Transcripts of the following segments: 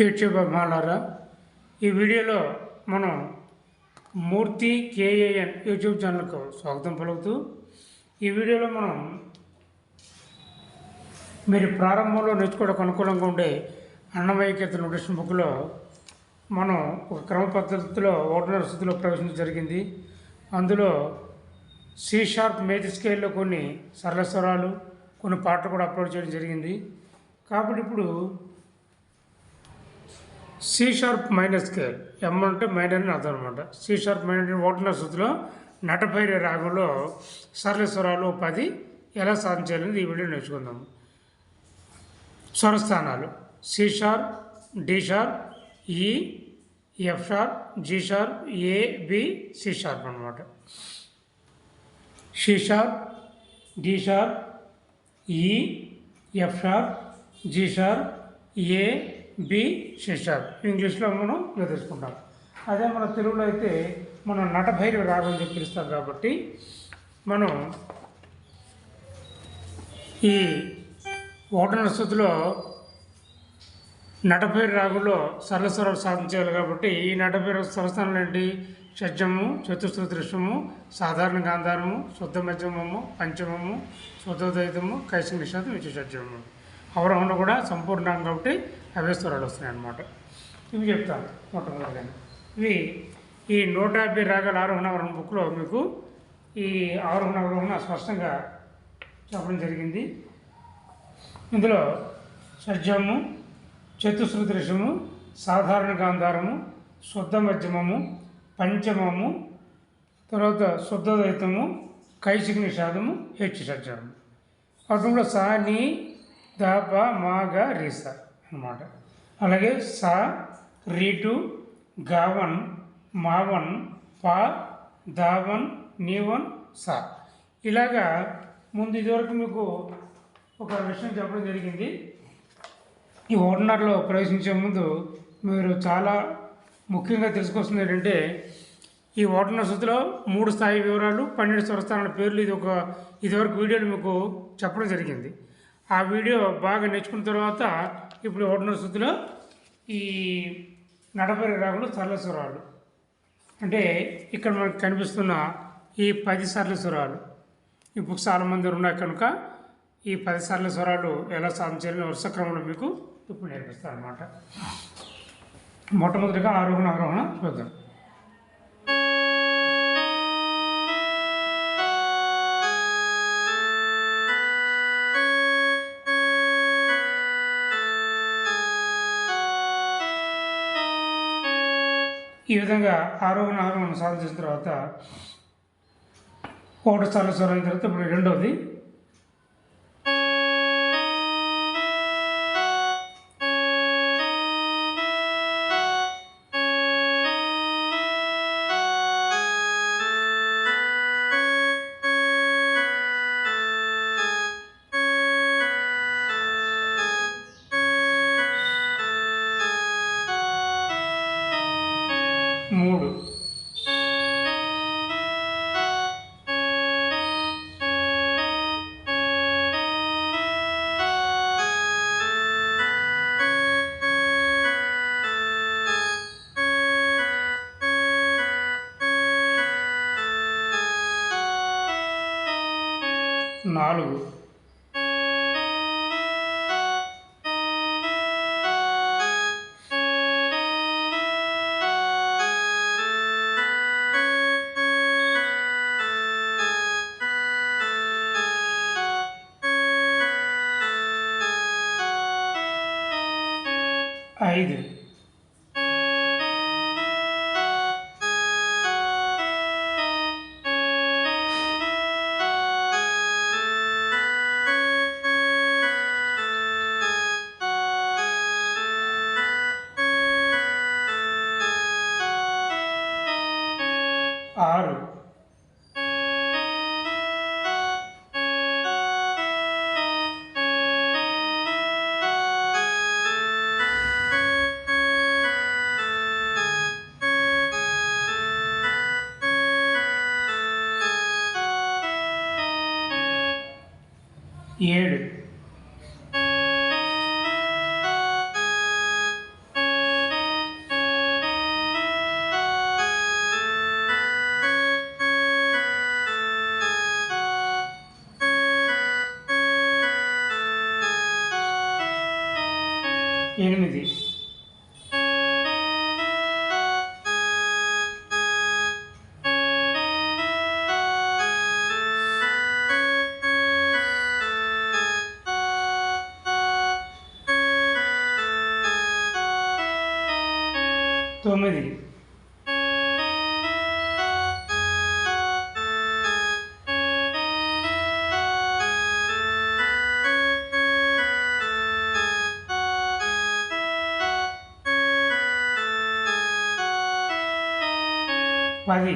YouTube అభిమానులారా ఈ వీడియోలో మనం మూర్తి కేఏఎన్ యూట్యూబ్ ఛానల్కు స్వాగతం పలుకుతూ ఈ వీడియోలో మనం మీరు ప్రారంభంలో నేర్చుకోవడానికి అనుకూలంగా ఉండే అన్నమయ్యకేత నోటిషన్ బుక్లో మనం ఒక క్రమ పద్ధతిలో ఓటనర్ స్థితిలో ప్రవేశించడం జరిగింది. అందులో సి షార్ప్ మేజర్ స్కేల్లో కొన్ని సరళ స్వరాలు కొన్ని పాటలు కూడా అప్లోడ్ చేయడం జరిగింది. కాబట్టి ఇప్పుడు C sharp minor scale M అంటే మైనర్ అని అర్థం అనమాట సి షార్ప్ మైనర్ ఓటనర్ శృతిలో నటభైర రాగంలో సరళ స్వరాలు పది ఎలా సాధించాలని ఈ వీడియో నేర్చుకుందాము స్వరస్థానాలు C sharp D sharp E F sharp G sharp A B C sharp అనమాట C sharp D sharp E F sharp G sharp A B C ఇంగ్లీష్లో మనం ఇలా అదే మన తెలుగులో అయితే మనం నటభైరవి రాగం చెప్పి పిలుస్తాం కాబట్టి మనం ఈ ఓటన స్థుతిలో నటభైరు రాగులో సరళస్వరాలు సాధించాలి కాబట్టి ఈ నటభైరు స్వరస్థానాలు ఏంటి? షడ్జము చతుశ్రుత దృశ్యము సాధారణ గాంధారము శుద్ధ మధ్యమము పంచమము శుద్ధోదైతము కైసి నిషాదం విచు కూడా సంపూర్ణంగా కాబట్టి అవే స్వరాలు వస్తున్నాయి అన్నమాట. ఇవి చెప్తాను మొట్టమొదటిగా. ఇవి ఈ నూట యాభై రాగాల ఆరోహణ అవరోహణ బుక్లో మీకు ఈ ఆరోహణ అవరోహణ స్పష్టంగా చెప్పడం జరిగింది. ఇందులో షడ్జము చతుశ్రుదృశము సాధారణ గాంధారము శుద్ధ మధ్యమము పంచమము తర్వాత శుద్ధదైతము కైసిక నిషాదము హెచ్చు షడ్జము అటు సా నీ ద ప మా గ రీస అనమాట అలాగే స రీటు గావన్ మావన్ పా దావన్ నీవన్ సా. ఇలాగా ముందు ఇదివరకు మీకు ఒక విషయం చెప్పడం జరిగింది. ఈ ఓటనర్లో ప్రవేశించే ముందు మీరు చాలా ముఖ్యంగా తెలుసుకోవాల్సింది ఏంటంటే ఈ ఓటనర్ శృతిలో మూడు స్థాయి వివరాలు పన్నెండు స్వరస్థానాల పేర్లు ఇది ఒక ఇదివరకు వీడియోలు మీకు చెప్పడం జరిగింది. ఆ వీడియో బాగా నేర్చుకున్న తర్వాత ఇప్పుడు ఓటనర్ శుద్ధిలో ఈ నడపరి రాగులు సరళ స్వరాలు అంటే ఇక్కడ మనకు కనిపిస్తున్న ఈ పది సరళ స్వరాలు ఇప్పుడు చాలా మంది ఉన్నాయి కనుక ఈ పది సరళ స్వరాలు ఎలా సాధించాలని వరుస క్రమంలో మీకు ఇప్పుడు నేర్పిస్తాను అనమాట మొట్టమొదటిగా ఆరోహణ ఆరోహణ చూద్దాం. విధంగా ఆరోహణ ఆరోహణ సాధించిన తర్వాత ఒకటి సార్లు స్వరం తర్వాత ఇప్పుడు రెండవది మూడు నాలుగు Heidegger. Aro. ఏడు ఎనిమిది తొమ్మిది పది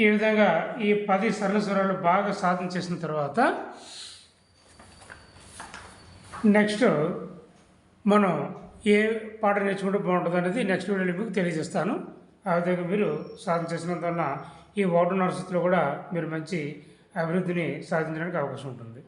ఈ విధంగా ఈ పది సరళ స్వరాలు బాగా సాధన చేసిన తర్వాత నెక్స్ట్ మనం ఏ పాట నేర్చుకుంటే బాగుంటుంది అనేది నెక్స్ట్ వీడియోలో మీకు తెలియజేస్తాను. ఆ విధంగా మీరు సాధన చేసినందువలన ఈ ఒకటిన్నర స్థితిలో కూడా మీరు మంచి అభివృద్ధిని సాధించడానికి అవకాశం ఉంటుంది.